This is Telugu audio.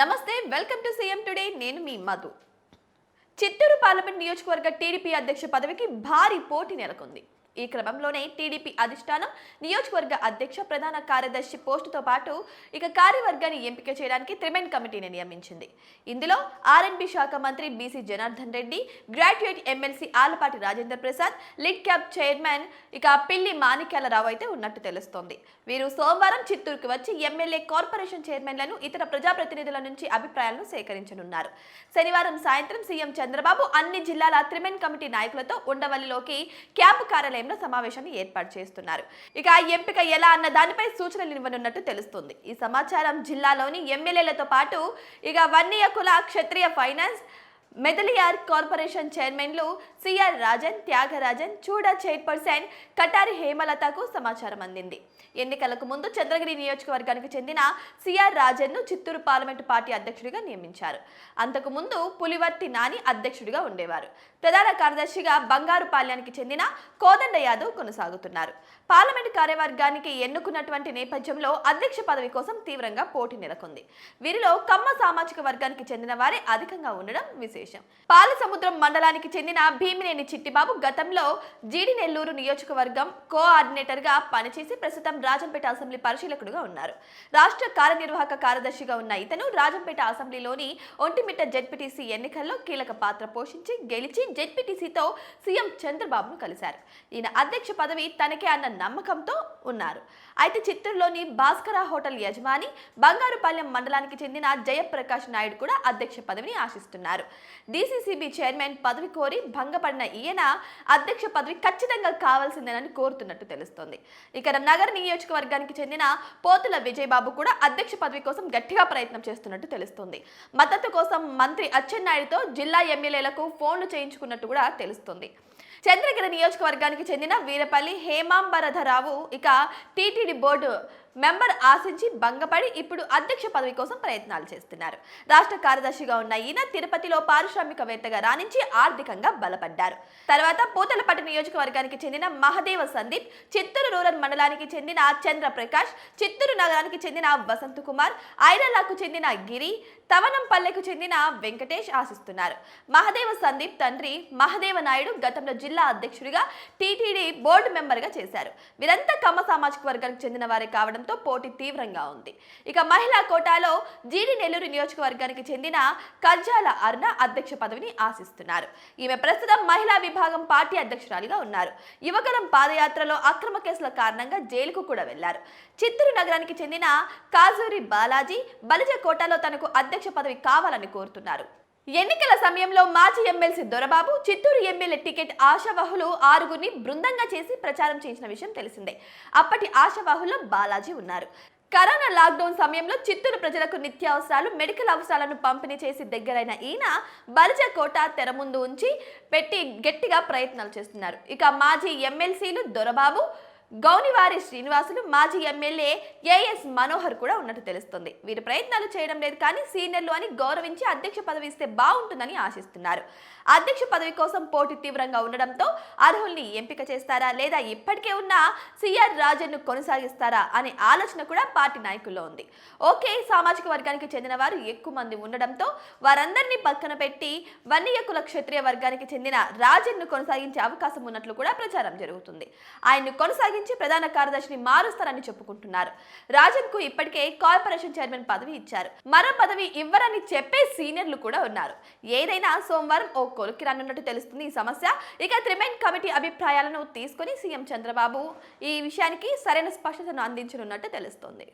నమస్తే వెల్కమ్ టు సీఎం టుడే. నేను మీ మధు. చిత్తూరు పార్లమెంట్ నియోజకవర్గ టీడీపీ అధ్యక్ష పదవికి భారీ పోటీ నెలకొంది. ఈ క్రమంలోనే టీడీపీ అధిష్టానం నియోజకవర్గ అధ్యక్ష ప్రధాన కార్యదర్శి పోస్టుతో పాటు ఇక కార్యవర్గాన్ని ఎంపిక చేయడానికి త్రిమెన్ కమిటీని నియమించింది. ఇందులో ఆర్ఎన్బి శాఖ మంత్రి B C Janardhan Reddy graduate MLC Alapati Rajendra Prasad LIDCAP chairman ఇక పిల్లి మాణిక్యాలరావు అయితే ఉన్నట్టు తెలుస్తోంది. వీరు సోమవారం చిత్తూరుకు వచ్చి ఎమ్మెల్యే కార్పొరేషన్ చైర్మన్లను ఇతర ప్రజాప్రతినిధుల నుంచి అభిప్రాయాలను సేకరించనున్నారు. శనివారం సాయంత్రం సీఎం చంద్రబాబు అన్ని జిల్లాల త్రిమెన్ కమిటీ నాయకులతో ఉండవల్లిలోకి క్యాంపు కార్యాలయంలో సమావేశాన్ని ఏర్పాటు చేస్తున్నారు. ఇక ఆ ఎంపిక ఎలా అన్న దానిపై సూచనలు ఇవ్వనున్నట్టు తెలుస్తుంది. ఈ సమాచారం జిల్లాలోని ఎమ్మెల్యేలతో పాటు ఇక వన్యకుల క్షత్రియ ఫైనాన్స్ మెదలియార్ కార్పొరేషన్ చైర్మన్లు C R Rajan Thyagarajan CUDA chairperson Katari హేమలతకు సమాచారం అందింది. ఎన్నికలకు ముందు చంద్రగిరి నియోజకవర్గానికి చెందిన సిఆర్ రాజన్ను చిత్తూరు పార్లమెంటు పార్టీ అధ్యక్షుడిగా నియమించారు. అంతకుముందు పులివర్తి నాని అధ్యక్షుడిగా ఉండేవారు. ప్రధాన కార్యదర్శిగా బంగారుపాల్యానికి చెందిన కోదండ యాదవ్ కొనసాగుతున్నారు. పార్లమెంటు కార్యవర్గానికి ఎన్నుకున్నటువంటి నేపథ్యంలో అధ్యక్ష పదవి కోసం తీవ్రంగా పోటీ నెలకొంది. వీరిలో కమ్మ సామాజిక వర్గానికి చెందిన వారే అధికంగా ఉండడం విశేషం. పాలసముద్రం మండలానికి చెందిన భీమినేని చిట్టిబాబు గతంలో జీడి నెల్లూరు నియోజకవర్గం కోఆర్డినేటర్గా పనిచేసి ప్రస్తుతం రాజంపేట అసెంబ్లీ పరిశీలకుడుగా ఉన్నారు. రాష్ట్ర కార్యనిర్వాహక కార్యదర్శిగా ఉన్న ఇతను రాజంపేట అసెంబ్లీలోని ఒంటిమిట్ట జెడ్పీటీసీ ఎన్నికల్లో కీలక పాత్ర పోషించి గెలిచి జెడ్పీటీసీతో సీఎం చంద్రబాబును కలిశారు. ఈయన అధ్యక్ష పదవి తనకే అన్న నమ్మకంతో ఉన్నారు. అయితే చిత్తూరులోని భాస్కర హోటల్ యజమాని బంగారుపాలెం మండలానికి చెందిన జయప్రకాష్ నాయుడు కూడా అధ్యక్ష పదవిని ఆశిస్తున్నారు. డీసీసీబీ చైర్మన్ పదవి కోరి భంగపడిన ఈయన అధ్యక్ష పదవి ఖచ్చితంగా కావాల్సిందేనని కోరుతున్నట్టు తెలుస్తోంది. ఇక నగర నియోజకవర్గానికి చెందిన పోతుల విజయబాబు కూడా అధ్యక్ష పదవి కోసం గట్టిగా ప్రయత్నం చేస్తున్నట్టు తెలుస్తుంది. మద్దతు కోసం మంత్రి అచ్చెన్నాయుడుతో జిల్లా ఎమ్మెల్యేలకు ఫోన్లు చేయించుకున్నట్టు కూడా తెలుస్తుంది. చంద్రగిరి నియోజకవర్గానికి చెందిన వీరపల్లి హేమాంబరధరావు ఇక టీటీడీ బోర్డు మెంబర్ ఆశించి భంగపడి ఇప్పుడు అధ్యక్ష పదవి కోసం ప్రయత్నాలు చేస్తున్నారు. రాష్ట్ర కార్యదర్శిగా ఉన్న ఈయన తిరుపతిలో పారిశ్రామికవేత్తగా రాణించి ఆర్థికంగా బలపడ్డారు. తర్వాత పూతలపట్టు నియోజకవర్గానికి చెందిన మహదేవ సందీప్ చిత్తూరు రూరల్ మండలానికి చెందిన చంద్రప్రకాష్ చిత్తూరు నగరానికి చెందిన వసంత్ కుమార్ ఐరలాకు చెందిన గిరి తవనంపల్లెకు చెందిన వెంకటేష్ ఆశిస్తున్నారు. మహదేవ సందీప్ తండ్రి మహదేవ నాయుడు గతంలో జిల్లా అధ్యక్షుడిగా టీటీడీ బోర్డు మెంబర్గా చేశారు. వీరంతా కమ్మ సామాజిక వర్గానికి చెందిన వారే కావడం కావడంతో పోటీ తీవ్రంగా ఉంది. ఇక మహిళా కోటాలో జీడి నెల్లూరు నియోజకవర్గానికి చెందిన కర్జాల అరుణ అధ్యక్ష పదవిని ఆశిస్తున్నారు. ఈమె ప్రస్తుతం మహిళా విభాగం పార్టీ అధ్యక్షురాలిగా ఉన్నారు. యువగలం పాదయాత్రలో అక్రమ కేసుల కారణంగా జైలుకు కూడా వెళ్ళారు. చిత్తూరు నగరానికి చెందిన కాజూరి బాలాజీ బలిజ కోటాలో తనకు అధ్యక్ష పదవి కావాలని కోరుతున్నారు. ఎన్నికల సమయంలో మాజీ MLC Dorababu Chittoor MLA ticket ఆశావాహులు ఆరుగురిని బృందంగా చేసి ప్రచారం చేసిన విషయం తెలిసిందే. అప్పటి ఆశావాహుల్లో బాలాజీ ఉన్నారు. కరోనా లాక్డౌన్ సమయంలో చిత్తూరు ప్రజలకు నిత్యావసరాలు మెడికల్ అవసరాలను పంపిణీ చేసి దగ్గరైన ఈయన బలిజ కోట తెర ముందు ఉంచి పెట్టి గట్టిగా ప్రయత్నాలు చేస్తున్నారు. ఇక మాజీ ఎమ్మెల్సీలు దొరబాబు గౌనివారి శ్రీనివాసులు మాజీ ఎమ్మెల్యే ఏఎస్ మనోహర్ కూడా ఉన్నట్టు తెలుస్తుంది. వీరు ప్రయత్నాలు చేయడం లేదు కానీ సీనియర్లు అని గౌరవించి అధ్యక్ష పదవి ఇస్తే బాగుంటుందని ఆశిస్తున్నారు. అధ్యక్ష పదవి కోసం పోటీ తీవ్రంగా ఉండడంతో అర్హుల్ని ఎంపిక చేస్తారా లేదా ఇప్పటికే ఉన్న సిఆర్ రాజన్ను కొనసాగిస్తారా అనే ఆలోచన కూడా పార్టీ నాయకుల్లో ఉంది. ఓకే సామాజిక వర్గానికి చెందిన వారు ఎక్కువ మంది ఉండడంతో వారందరినీ పక్కన పెట్టి వన్యకుల క్షత్రియ వర్గానికి చెందిన రాజన్ను కొనసాగించే అవకాశం ఉన్నట్లు కూడా ప్రచారం జరుగుతుంది. ఆయన్ను కొనసాగి ప్రధాన కార్యదర్శిని మారుస్తారని చెప్పుకుంటున్నారు. రాజన్కు ఇప్పటికే కార్పొరేషన్ చైర్మన్ పదవి ఇచ్చారు. మరో పదవి ఇవ్వరని చెప్పే సీనియర్లు కూడా ఉన్నారు. ఏదైనా సోమవారం ఓ కొలికి రానున్నట్టు తెలుస్తుంది ఈ సమస్య. ఇక త్రిమైన్ కమిటీ అభిప్రాయాలను తీసుకుని సీఎం చంద్రబాబు ఈ విషయానికి సరైన స్పష్టతను అందించనున్నట్టు తెలుస్తోంది.